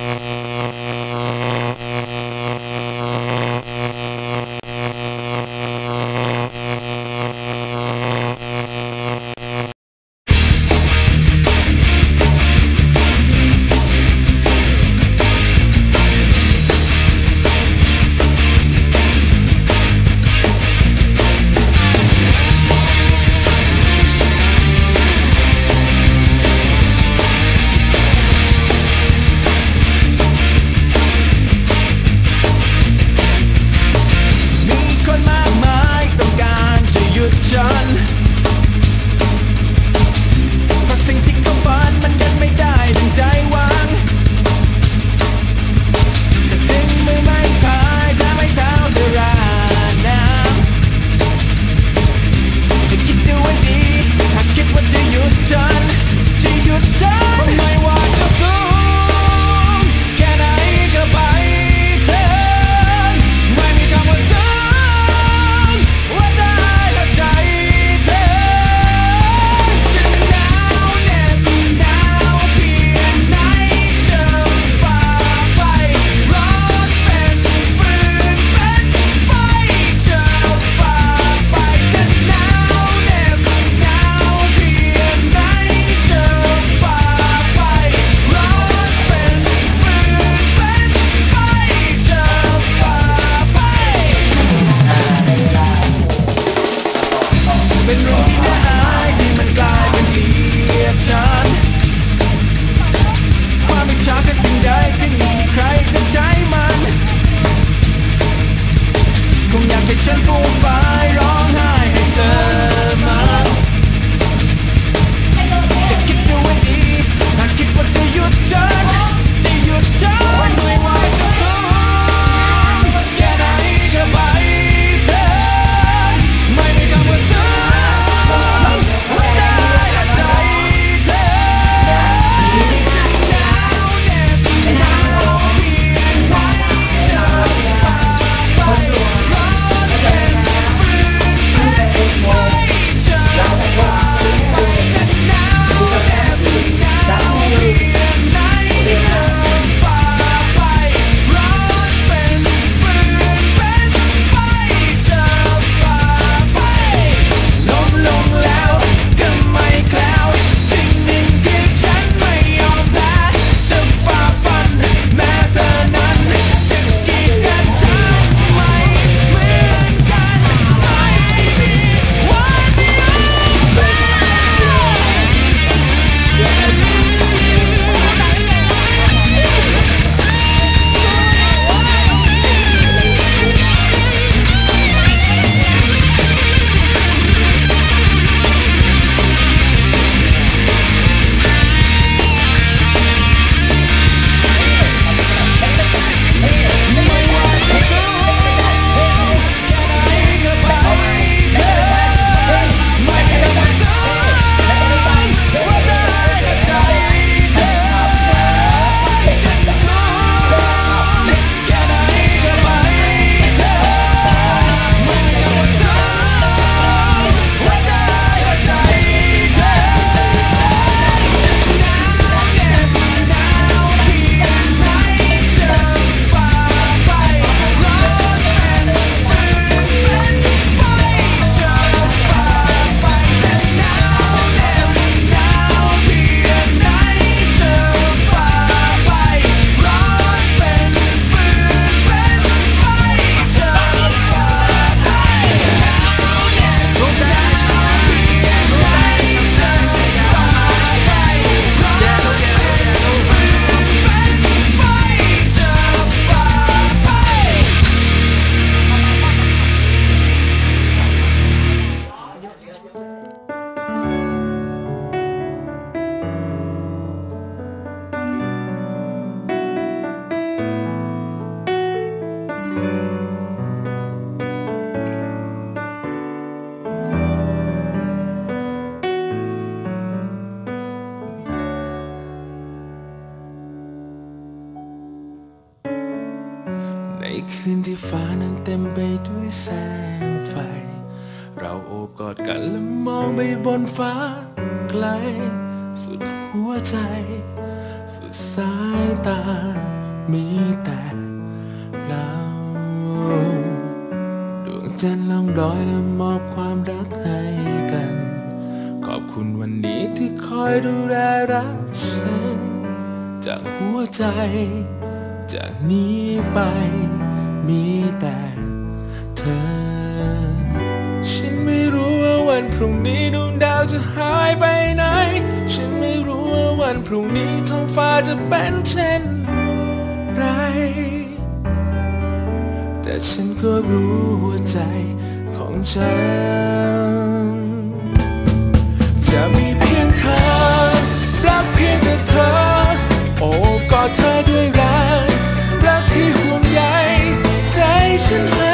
มี โอบกอดกันและมองไปบนฟ้าไกล สุดหัวใจ สุดสสายตา มีแต่เราดวงจันทร์ล่องลอยและมอบความรักให้กัน ขอบคุณวันนี้ที่คอยดูแลรักฉัน จากหัวใจ จากนี้ไป มีแต่เธอ รุ่งนี้ดวงดาวจะหายไปไหน ฉันไม่รู้ว่าวันพรุ่งนี้ท้องฟ้าจะเป็นเช่นไร แต่ฉันก็รู้หัวใจของฉัน จะมีเพียงเธอ รักเพียงแต่เธอ โอบกอดเธอด้วยรัก รักที่ห่วงใยใจฉันให้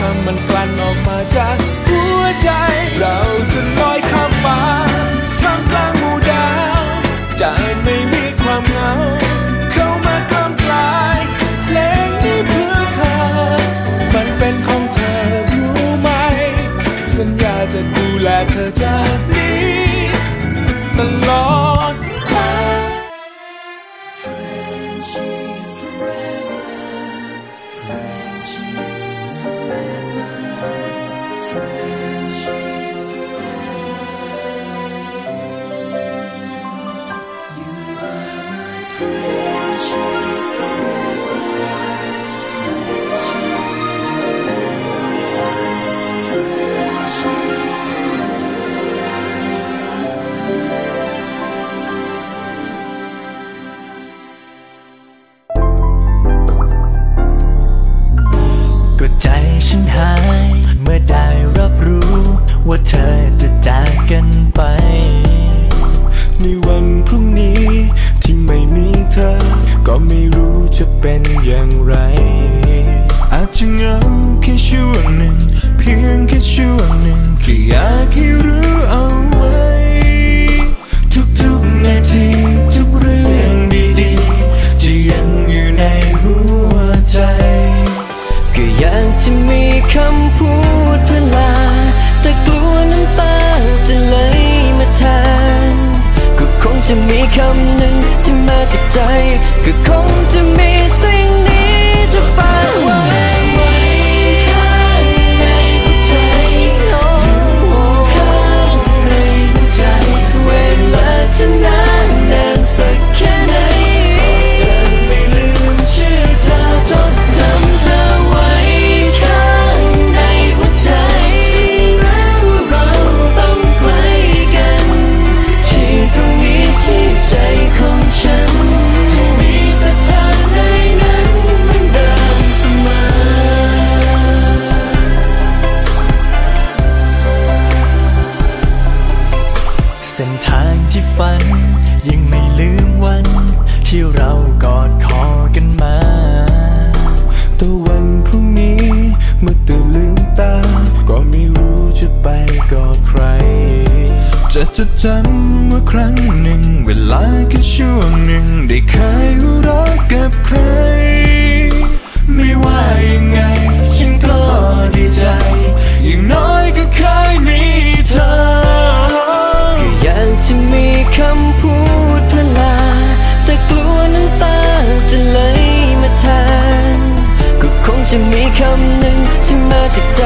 คำมันกลั่นออกมาจากหัวใจ เราจะลอยข้ามฟ้าท่ามกลางหมู่ดาวใจไม่มีความเหงา เข้ามากล้ำกลายเพลงนี้เพื่อเธอ มันเป็นของเธอรู้ไหม สัญญาจะดูแลเธอจาก ใจฉันหาย เมื่อได้รับรู้ ว่าเธอจะจากกันไป ในวันพรุ่งนี้ ที่ไม่มีเธอ ก็ไม่รู้จะเป็นอย่างไร อาจจะเหงาแค่ช่วงหนึ่ง เพียงแค่ช่วงหนึ่งแค่อยาก จะมีคำหนึ่งที่มาจากใจก็คงจะมี จำว่าครั้งหนึ่ง เวลาแค่ช่วงหนึ่ง ได้เคยหัวเราะกับใคร ไม่ว่ายังไง ฉันก็ดีใจ อย่างน้อยก็เคยมีเธอก็อยากจะมีคำพูดเวลา แต่กลัวน้ำตาจะไหลมาแทนก็คงจะมีคำหนึ่งที่มาจากใจ